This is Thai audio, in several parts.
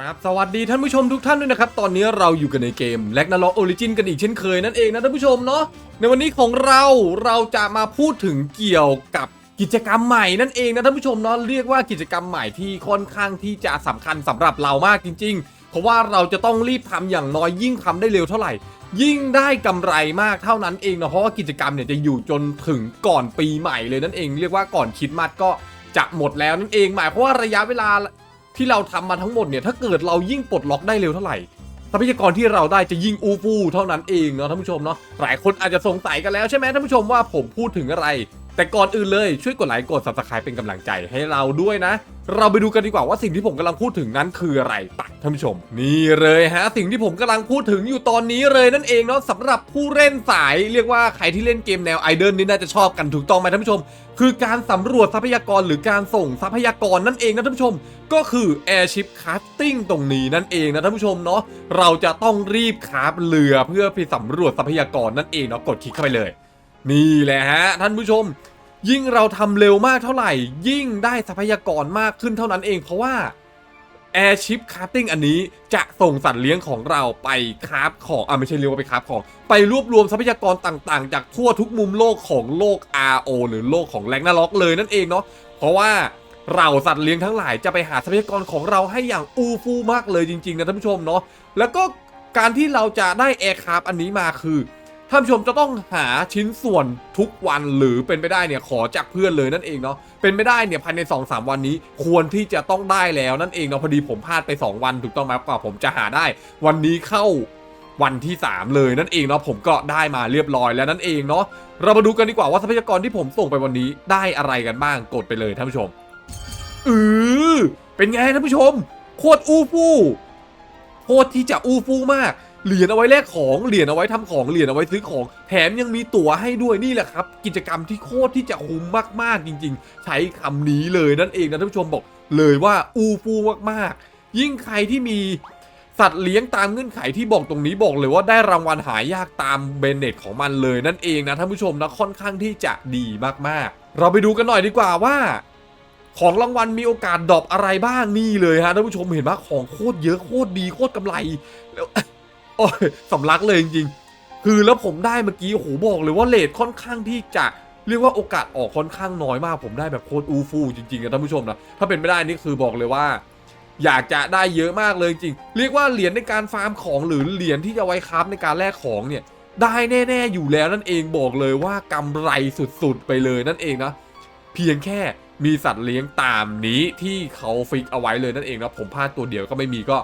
ครับสวัสดีท่านผู้ชมทุกท่านด้วยนะครับ ตอนนี้เราอยู่กันในเกมแลกนาล็อกโอริจินกันอีกเช่นเคยนั่นเองนะท่านผู้ชมเนาะในวันนี้ของเราเราจะมาพูดถึงเกี่ยวกับกิจกรรมใหม่นั่นเองนะท่านผู้ชมเนาะเรียกว่ากิจกรรมใหม่ที่ค่อนข้างที่จะสำคัญสำหรับเรามากจริง ๆ เพราะว่าเราจะต้องรีบทำอย่างน้อยยิ่งทำได้เร็วเท่าไหร่ ยิ่งได้กำไรมากเท่านั้นเองนะเพราะว่ากิจกรรมเนี่ยจะอยู่จนถึงก่อนปีใหม่เลยนั่นเอง เรียกว่าก่อนคิดมาสก็จะหมดแล้วนั่นเองหมายเพราะว่าระยะเวลา ที่เราทำมาทั้งหมดเนี่ยถ้าเกิดเรายิ่งปลดล็อกได้เร็วเท่าไหร่ทรัพยากรที่เราได้จะยิ่งอูฟู่เท่านั้นเองเนาะท่านผู้ชมเนาะหลายคนอาจจะสงสัยกันแล้วใช่ไหมท่านผู้ชมว่าผมพูดถึงอะไร แต่ก่อนอื่นเลยช่วยกดไลค์กด subscribe เป็นกำลังใจให้เราด้วยนะ เราไปดูกันดีกว่าว่าสิ่งที่ผมกำลังพูดถึงนั้นคืออะไรไปท่านผู้ชม นี่เลยฮะสิ่งที่ผมกำลังพูดถึงอยู่ตอนนี้เลยนั่นเองเนาะสำหรับผู้เล่นสายเรียกว่าใครที่เล่นเกมแนวไอเดิลนี่น่าจะชอบกันถูกต้องไหมท่านผู้ชม คือการสำรวจทรัพยากรหรือการส่งทรัพยากรนั่นเองนะท่านผู้ชม ก็คือ Airship Crafting ตรงนี้นั่นเองนะท่านผู้ชมเนาะเราจะต้องรีบคราฟเรือเพื่อไปสำรวจทรัพยากรนั่นเองเนาะกดคลิกเข้าไปเลย นี่แหละฮะท่านผู้ชม ยิ่งเราทำเร็วมากเท่าไหร่ ยิ่งได้ทรัพยากรมากขึ้นเท่านั้นเองเพราะว่า Airship Crafting อันนี้จะส่งสัตว์เลี้ยงของเราไปคราฟของอ่าไม่ใช่เรียกว่าไปคราฟของ ไปรวบรวมทรัพยากรต่างๆ จากทั่วทุกมุมโลกของโลก RO หรือโลกของแรงนาล็อกเลยนั่นเองเนาะเพราะว่าเราสัตว์เลี้ยงทั้งหลายจะไปหาทรัพยากรของเราให้อย่างอูฟูมากเลยจริงๆนะท่านผู้ชมเนาะแล้วก็การที่เราจะได้แอร์คราฟอันนี้มาคือ ท่านผู้ชมจะต้องหาชิ้นส่วนทุกวันหรือเป็นไปได้เนี่ยขอจากเพื่อนเลยนั่นเองเนาะเป็นไม่ได้เนี่ยภายใน 2-3 วันนี้ควรที่จะต้องได้แล้วนั่นเองเนาะพอดีผมพลาดไป 2 วันถูกต้องไหมกว่าผมจะหาได้ วันนี้เข้าวันที่ 3 เลยนั่นเองเนาะผมก็ได้มาเรียบร้อยแล้วนั่นเองเนาะเรามาดูกันดีกว่าว่าทรัพยากรที่ผมส่งไปวันนี้ได้อะไรกันบ้างกดไปเลยท่านผู้ชมอือเป็นไงท่านผู้ชม โคตรอู้ฟู่โคตรที่จะอู้ฟู่มาก เหรียญเอาไว้แลกของ เหรียญเอาไว้ทำของ เหรียญเอาไว้ซื้อของ แถมยังมีตั๋วให้ด้วยนี่แหละครับ กิจกรรมที่โคตรที่จะคุ้มมากๆจริง ๆ ใช้คำนี้เลยนั่นเองนะท่านผู้ชมบอกเลยว่าอูฟู่มากๆ ยิ่งใครที่มีสัตว์เลี้ยงตามเงื่อนไขที่บอกตรงนี้บอกเลยว่าได้รางวัลหายากตามเบนเนตของมันเลยนั่นเองนะท่านผู้ชมนะค่อนข้างที่จะดีมากๆ เราไปดูกันหน่อยดีกว่าว่า ของรางวัลมีโอกาสดรอปอะไรบ้างนี่เลยฮะท่านผู้ชมเห็นว่าของโคตรเยอะโคตรดีโคตรกำไรแล้ว โอ้ยสำลักเลยจริงๆ คือแล้วผมได้เมื่อกี้โอ้โหบอกเลยว่าเลทค่อนข้างที่จะเรียกว่าโอกาสออกค่อนข้างน้อยมาก ผมได้แบบโคตรอูฟูจริงๆนะท่านผู้ชมนะถ้าเป็นไม่ได้นี่คือบอกเลยว่า อยากจะได้เยอะมากเลยจริง เรียกว่าเหรียญในการฟาร์มของหรือเหรียญที่จะไว้คราฟในการแลกของเนี่ยได้แน่ๆอยู่แล้วนั่นเองบอกเลยว่ากำไรสุดๆไปเลยนั่นเองนะเพียงแค่มีสัตว์เลี้ยงตามนี้ที่เขาฟิกเอาไว้เลยนั่นเองนะผมพลาดตัวเดียวก็ไม่มีก็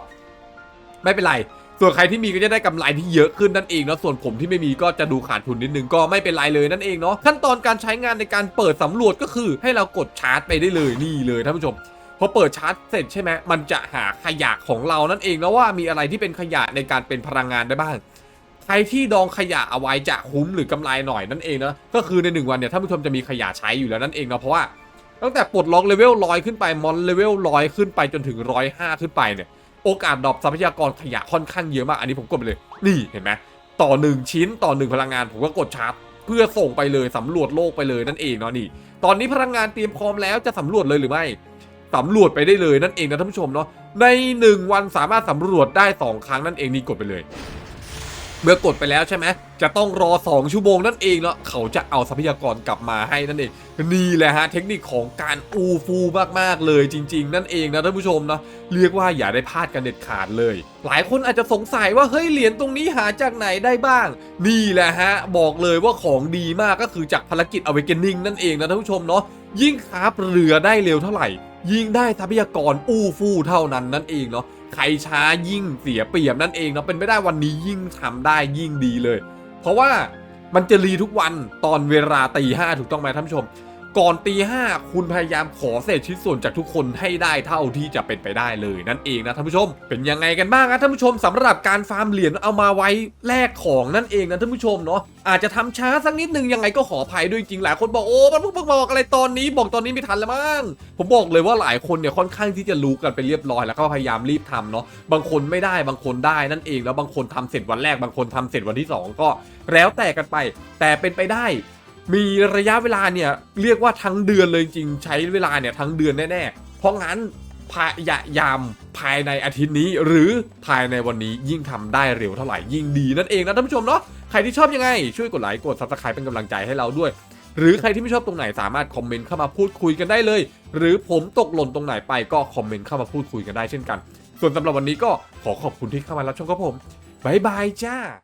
ไม่เป็นไร ส่วนใครที่มีก็จะได้กำไรที่เยอะขึ้นนั่นเองเนาะส่วนผมที่ไม่มีก็จะดูขาดทุนนิดนึงก็ไม่เป็นไรเลยนั่นเองเนาะขั้นตอนการใช้งานในการเปิดสำรวจก็คือ ให้เรากดชาร์จไปได้เลยนี่เลยท่านผู้ชมพอเปิดชาร์จเสร็จใช่ไหมมันจะหาขยะของเรานั่นเองนะว่ามีอะไรที่เป็นขยะในการเป็นพลังงานได้บ้าง ใครที่ดองขยะเอาไว้จะคุ้มหรือกำไรหน่อยนั่นเองนะก็คือในหนึ่งวันเนี่ยท่านผู้ชมจะมีขยะใช้อยู่แล้วนั่นเองเนาะเพราะว่าตั้งแต่ปลดล็อกเลเวลร้อยขึ้นไปมอนเลเวลร้อยขึ้นไปจนถึงร้อยห้าขึ้นไปเนี่ย โอกาสดรอปทรัพยากรขยะค่อนข้างเยอะมากอันนี้ผมกดไปเลย นี่เห็นไหมต่อหนึ่งชิ้นต่อหนึ่งพลังงานผมก็กดชาร์จเพื่อส่งไปเลยสำรวจโลกไปเลยนั่นเองเนาะนี่ ตอนนี้พลังงานเตรียมพร้อมแล้วจะสำรวจเลยหรือไม่สำรวจไปได้เลยนั่นเองนะท่านผู้ชมเนาะใน 1 วันสามารถสำรวจได้ 2 ครั้งนั่นเองนี่กดไปเลย เมื่อกดไปแล้วใช่ไหมจะต้องรอ 2 ชั่วโมงนั่นเองเนาะเขาจะเอาทรัพยากรกลับมาให้นั่นเอง นี่แหละฮะเทคนิคของการอูฟูมากๆเลยจริง ๆ นั่นเองนะท่านผู้ชมนะเรียกว่าอย่าได้พลาดกันเด็ดขาดเลย หลายคนอาจจะสงสัยว่าเฮ้ยเหรียญตรงนี้หาจากไหนได้บ้าง นี่แหละฮะบอกเลยว่าของดีมากก็คือจากภารกิจ Awakening นั่นเองนะท่านผู้ชมเนาะยิ่งคราฟเรือได้เร็วเท่าไหร่ ยิ่งได้ทรัพยากรอู้ฟู่เท่านั้นนั่นเองเนาะ ใครช้ายิ่งเสียเปรียบนั่นเองเนาะเป็นไม่ได้วันนี้ยิ่งทำได้ยิ่งดีเลย เพราะว่ามันจะรีทุกวันตอนเวลาตีห้าถูกต้องไหมท่านผู้ชม ก่อนตีห้าคุณพยายามขอเศษชิ้นส่วนจากทุกคนให้ได้เท่าที่จะเป็นไปได้เลยนั่นเองนะท่านผู้ชม เป็นยังไงกันบ้างนะท่านผู้ชมสำหรับการฟาร์มเหรียญเอามาไว้แลกของนั่นเองนะท่านผู้ชมเนาะอาจจะทำช้าสักนิดนึงยังไงก็ขออภัยด้วยจริงหลายคนบอกโอ้มันเพิ่งบอกอะไรตอนนี้บอกตอนนี้ไม่ทันแล้วมั้งผมบอกเลยว่าหลายคนเนี่ยค่อนข้างที่จะรู้กันไปเรียบร้อยแล้วก็พยายามรีบทำเนาะบางคนไม่ได้บางคนได้นั่นเอง แล้วบางคนทำเสร็จวันแรกบางคนทำเสร็จวันที่สองก็แล้วแต่กันไป แต่เป็นไปได้ มีระยะเวลาเนี่ยเรียกว่าทั้งเดือนเลยจริงใช้เวลาเนี่ยทั้งเดือนแน่ๆ เพราะงั้นพยายามภายในอาทิตย์นี้ หรือภายในวันนี้ยิ่งทำได้เร็วเท่าไหร่ยิ่งดีนั่นเองนะท่านผู้ชมเนาะใครที่ชอบยังไง ช่วยกดไลค์กด subscribe เป็นกำลังใจให้เราด้วย หรือใครที่ไม่ชอบตรงไหนสามารถคอมเมนต์เข้ามาพูดคุยกันได้เลย หรือผมตกหล่นตรงไหนไปก็คอมเมนต์เข้ามาพูดคุยกันได้เช่นกัน ส่วนสำหรับวันนี้ก็ขอขอบคุณที่เข้ามารับชมครับผมบายบายจ้า